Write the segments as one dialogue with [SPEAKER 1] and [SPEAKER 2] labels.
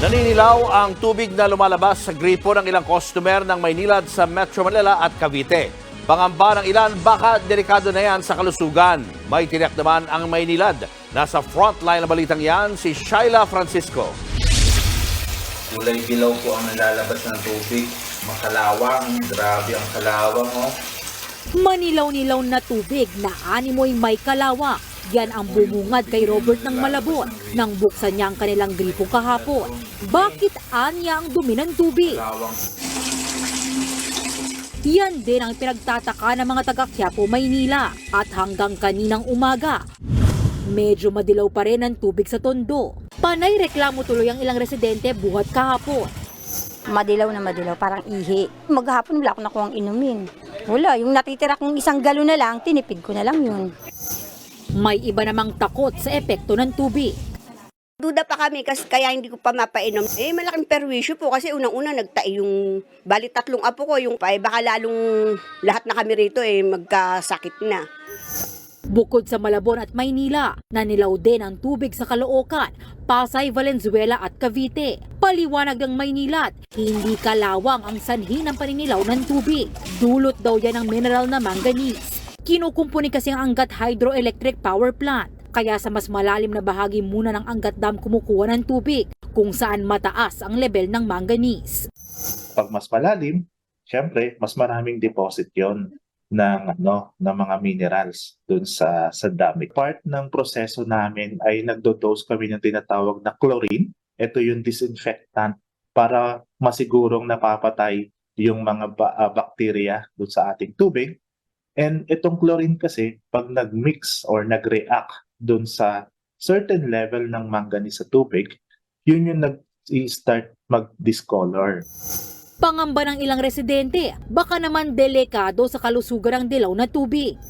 [SPEAKER 1] Naninilaw ang tubig na lumalabas sa gripo ng ilang customer ng Maynilad sa Metro Manila at Cavite. Pangamba ng ilan, baka delikado na yan sa kalusugan. May tiniyak naman ang Maynilad. Nasa frontline na balitang yan, si Shaila Francisco.
[SPEAKER 2] Kulay dilaw po ang nalalabas ng tubig. Makalawang, grabe ang kalawang oh.
[SPEAKER 3] Manilaw-nilaw na tubig na animoy may kalawang. Yan ang bumungad kay Robert ng Malabon nang buksan niya ang kanilang gripo kahapon. Bakit anya ang dumi ng tubig? Yan din ang pinagtataka ng mga taga Quiapo, Maynila at hanggang kaninang umaga. Medyo madilaw pa rin ang tubig sa tondo. Panay reklamo tuloy ang ilang residente buhat kahapon.
[SPEAKER 4] Madilaw na madilaw, parang ihi. Maghapon wala ako nakuha inumin. Wala, yung natitira kong isang galon na lang, tinipid ko na lang yun.
[SPEAKER 3] May iba namang takot sa epekto ng tubig.
[SPEAKER 5] Duda pa kami kasi kaya hindi ko pa mapainom. Eh, malaking perwisyo po kasi unang-una nagtai yung bali tatlong apo ko, yung pa, eh, baka lalong lahat na kami rito eh magkasakit na.
[SPEAKER 3] Bukod sa Malabon at Maynila, nanilaw din ang tubig sa Caloocan, Pasay, Valenzuela at Cavite. Paliwanag ng Maynila, hindi kalawang ang sanhi ng paninilaw ng tubig. Dulot daw yan ng mineral na manganese. Kinukumpuni kasi ang Angat Hydroelectric Power Plant. Kaya sa mas malalim na bahagi muna ng Angat Dam kumukuha ng tubig kung saan mataas ang level ng manganese.
[SPEAKER 6] pag mas malalim, syempre, mas maraming deposit yon ng ano ng mga minerals dun sa sa dami. Part ng proseso namin ay nagdo-dose kami ng tinatawag na chlorine. Ito yung disinfectant para masigurong napapatay yung mga ba- ah, bacteria dun sa ating tubig. And itong chlorine kasi pag nag-mix or nag-react dun sa certain level ng manganese sa tubig, yun yung nag-start mag-discolor.
[SPEAKER 3] Pangamba ng ilang residente, baka naman delikado sa kalusugan ng dilaw na tubig.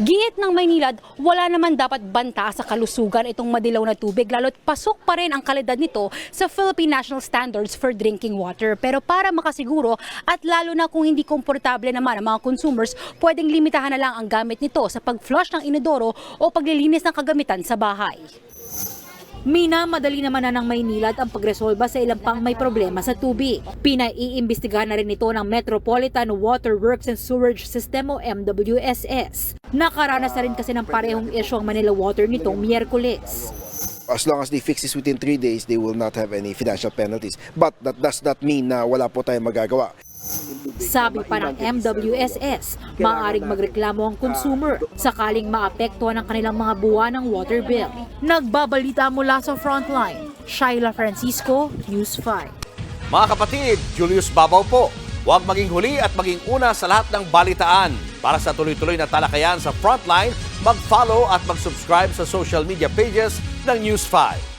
[SPEAKER 7] Gingit ng Maynilad, wala naman dapat banta sa kalusugan itong madilaw na tubig lalo't pasok pa rin ang kalidad nito sa Philippine National Standards for Drinking Water. Pero para makasiguro at lalo na kung hindi komportable naman ang mga consumers, pwedeng limitahan na lang ang gamit nito sa pag-flush ng inodoro o paglilinis ng kagamitan sa bahay.
[SPEAKER 3] Mina, madali naman na ng Maynilad ang pagresolba sa ilang pang may problema sa tubig. Pinaiimbestigahan na rin ito ng Metropolitan Water Works and Sewerage System o MWSS. Nakaranas na rin kasi ng parehong isyu ang Manila Water nitong Miyerkules.
[SPEAKER 8] as long as they fix this within three days, they will not have any financial penalties. But that does not mean na wala po tayong magagawa.
[SPEAKER 3] Sabi pa ng MWSS, maaaring magreklamo ang consumer sakaling maapektuhan ang kanilang mga buwan ng water bill. Nagbabalita mula sa Frontline, Shaila Francisco, News 5.
[SPEAKER 1] Mga kapatid, Julius Babaw po. Huwag maging huli at maging una sa lahat ng balitaan. Para sa tuloy-tuloy na talakayan sa Frontline, mag-follow at mag-subscribe sa social media pages ng News 5.